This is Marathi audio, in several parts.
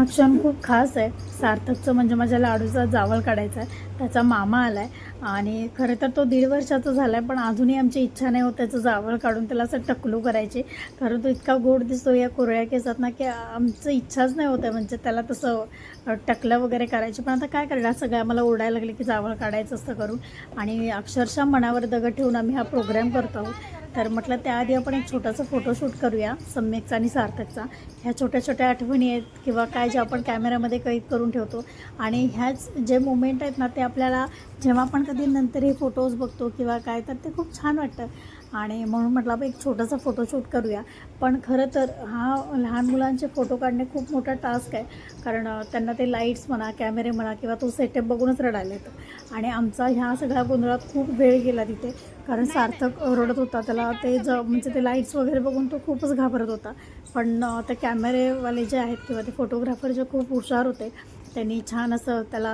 हा क्षण खूप खास आहे. सार्थकचं म्हणजे माझ्या लाडूचा जावळ काढायचा आहे. त्याचा मामा आला आहे आणि खरं तर तो दीड वर्षाचा झाला आहे पण अजूनही आमची इच्छा नाही होत त्याचं जावळ काढून त्याला असं टकलू करायची. कारण तो इतका गोड दिसतो या कोरळ्या केसात ना की आमचं इच्छाच नाही होत आहे. म्हणजे त्याला तसं टकलं वगैरे करायची. पण आता काय करणार? सगळ्या मला ओरडायला लागले की जावळ काढायचं असतं करून. आणि अक्षरशः मनावर दगड ठेवून आम्ही हा प्रोग्राम करतो आहोत. तर म्हटलं त्याआधी आपण एक छोटासा फोटोशूट करूया सम्यकचा आणि सार्थकचा. ह्या छोट्या छोट्या आठवणी आहेत किंवा काय जे आपण कॅमेऱ्यामध्ये कैद करून ठेवतो. आणि ह्याच जे मोमेंट आहेत ना ते आपल्याला जेव्हा आपण कधी नंतर हे फोटोज बघतो किंवा काय तर ते खूप छान वाटतं. आणि म्हणून म्हटलं आपण एक छोटासा फोटोशूट करूया. पण खरं तर हा लहान मुलांचे फोटो काढणे खूप मोठा टास्क आहे. कारण त्यांना ते लाईट्स म्हणा कॅमेरे म्हणा किंवा तो सेटअप बघूनच रडायला येतं. आणि आमचा ह्या सगळ्या गोंधळात खूप वेळ गेला तिथे. कारण सार्थक रडत होता. त्याला ते ज म्हणजे ते लाईट्स वगैरे बघून तो खूपच घाबरत होता. पण ते कॅमेरेवाले जे आहेत किंवा ते फोटोग्राफर जे खूप हुशार होते त्यांनी छान असं त्याला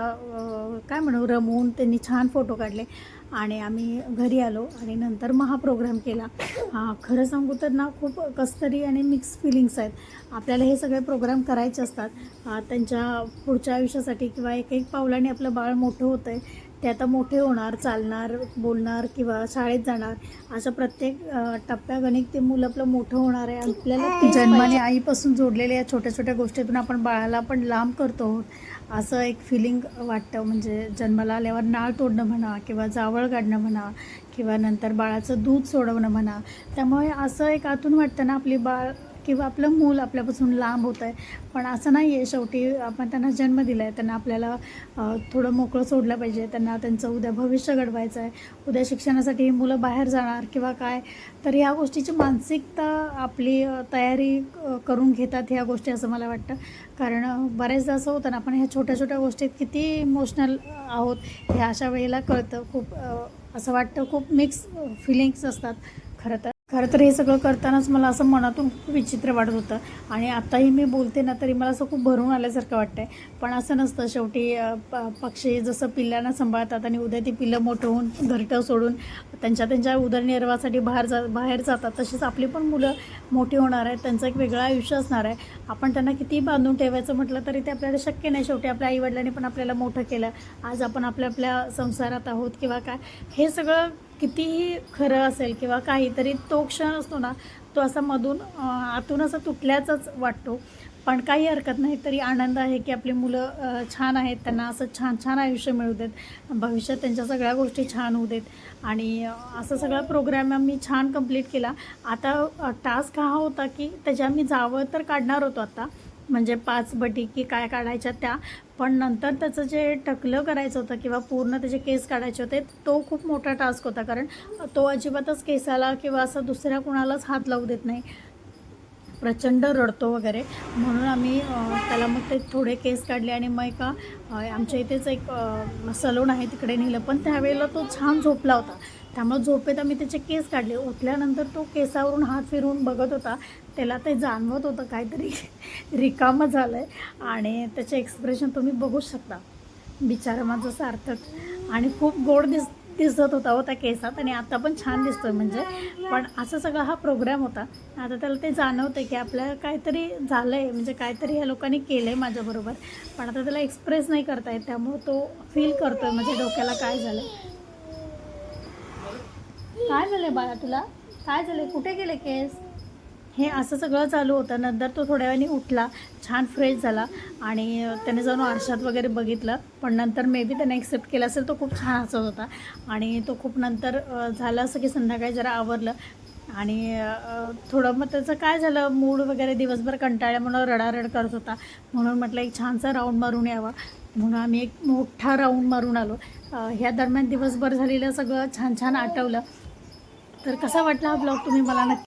काय म्हणू रमवून त्यांनी छान फोटो काढले. आणि आम्ही घरी आलो आणि नंतर मग हा प्रोग्राम केला. हा खरं सांगू तर ना खूप कसतरी आणि मिक्स फिलिंग्स आहेत. आपल्याला हे सगळे प्रोग्राम करायचे असतात. त्यांच्या पुढच्या आयुष्यासाठी किंवा एक एक पावलाने आपलं बाळ मोठं होतं आहे ते आता मोठे होणार चालणार बोलणार किंवा शाळेत जाणार अशा प्रत्येक टप्प्यागणिक ते मुलं आपलं मोठं होणार आहे. आपल्याला जन्माने आईपासून जोडलेल्या या छोट्या छोट्या गोष्टीतून आपण बाळाला पण लांब करतो आहोत. असं एक फिलिंग वाटतं म्हणजे जन्माला आल्यावर नाळ तोडणं म्हणा किंवा जावळ काढणं म्हणा किंवा नंतर बाळाचं दूध सोडवणं म्हणा. त्यामुळे असं एक आतून वाटतं ना आपली बाळ किंवा आपलं मूल आपल्यापासून लांब होतं आहे. पण असं नाही आहे शेवटी आपण त्यांना जन्म दिला आहे त्यांना आपल्याला थोडं मोकळं सोडलं पाहिजे त्यांना त्यांचं उद्या भविष्य घडवायचं आहे उद्या शिक्षणासाठी मुलं बाहेर जाणार किंवा काय तर ह्या गोष्टीची मानसिकता आपली तयारी करून घेतात ह्या गोष्टी असं मला वाटतं. कारण बऱ्याचदा असं होतं ना आपण ह्या छोट्या छोट्या गोष्टीत किती इमोशनल आहोत हे अशा वेळेला कळतं. खूप असं वाटतं खूप मिक्स फिलिंग्स असतात खरं तर. खरं तर हे सगळं करतानाच मला असं मनातून खूप विचित्र वाटत होतं. आणि आत्ताही मी बोलते ना तरी मला असं खूप भरून आल्यासारखं वाटतं आहे पण असं नसतं. शेवटी प पक्षी जसं पिल्लांना सांभाळतात आणि उद्या ती पिल्लं मोठं होऊन घरटं सोडून त्यांच्या त्यांच्या उदरनिर्वाहासाठी बाहेर जा बाहेर जातात तशीच आपली पण मुलं मोठी होणार आहेत. त्यांचं एक वेगळं आयुष्य असणार आहे. आपण त्यांना किती बांधून ठेवायचं म्हटलं तरी ते आपल्याला शक्य नाही. शेवटी आपल्या आईवडिलांनी पण आपल्याला मोठं केलं. आज आपण आपल्या आपल्या संसारात आहोत किंवा काय. हे सगळं कितीही खरं असेल किंवा काहीतरी तो क्षण असतो ना तो असा मधून आतून असा तुटल्याचाच वाटतो. पण काही हरकत नाही तरी आनंद आहे की आपली मुलं छान आहेत त्यांना असं छान छान आयुष्य मिळू देत. भविष्यात त्यांच्या सगळ्या गोष्टी छान होऊ देत. आणि असा असं सगळा प्रोग्राम आम्ही छान कंप्लीट केला. आता टास्क हा होता की त्याच्या आम्ही जावं तर काढणार होतो आता. म्हणजे पाच बटी की काय काढायच्या त्या. पण नंतर त्याचं जे टकलं करायचं होतं किंवा पूर्ण त्याचे केस काढायचे होते तो खूप मोठा टास्क होता. कारण तो अजिबातच केसाला किंवा असं दुसऱ्या कुणालाच हात लावू देत नाही. प्रचंड रडतो वगैरे. म्हणून आम्ही त्याला मग ते थोडे केस काढले आणि मग एका आमच्या इथेच एक सलून आहे तिकडे नेलं. पण त्यावेळेला तो छान झोपला होता. त्यामुळे झोपेत आम्ही त्याचे केस काढले. उठल्यानंतर तो केसावरून हात फिरवून बघत होता. त्याला ते जाणवत होतं काहीतरी रिकामं झालं आहे आणि त्याचे एक्सप्रेशन तुम्ही बघू शकता. बिचारा माझं सार्थक आणि खूप गोड दिस दिसत होता हो त्या केसात आणि आता पण छान दिसतोय म्हणजे. पण असं सगळा हा प्रोग्राम होता. आता त्याला ते जाणवतं की आपल्याला काहीतरी झालं आहे म्हणजे काहीतरी ह्या लोकांनी केलं आहे माझ्याबरोबर पण आता त्याला एक्सप्रेस नाही करता येत. त्यामुळं तो फील करतोय म्हणजे डोक्याला काय झालं काय झालं बाळा तुला? काय झालं कुठे गेले केस? हे असं सगळं चालू होतं. नंतर तो थोड्या वेळाने उठला छान फ्रेश झाला आणि त्याने जाऊन आरशात वगैरे बघितलं. पण नंतर मे बी त्याने एक्सेप्ट केलं असेल तो खूप छान हसत होता. आणि तो खूप नंतर झालं असं की संध्याकाळी जरा आवरलं. आणि थोडं मग त्याचं काय झालं? मूड वगैरे दिवसभर कंटाळ्यामुळं रडारड करत होता. म्हणून म्हटलं एक छानसा राऊंड मारून यावा. म्हणून आम्ही एक मोठा राऊंड मारून आलो. ह्या दरम्यान दिवसभर झालेलं सगळं छान छान आठवलं. तर कसा वाटला हा ब्लॉग तुम्ही मला नक्की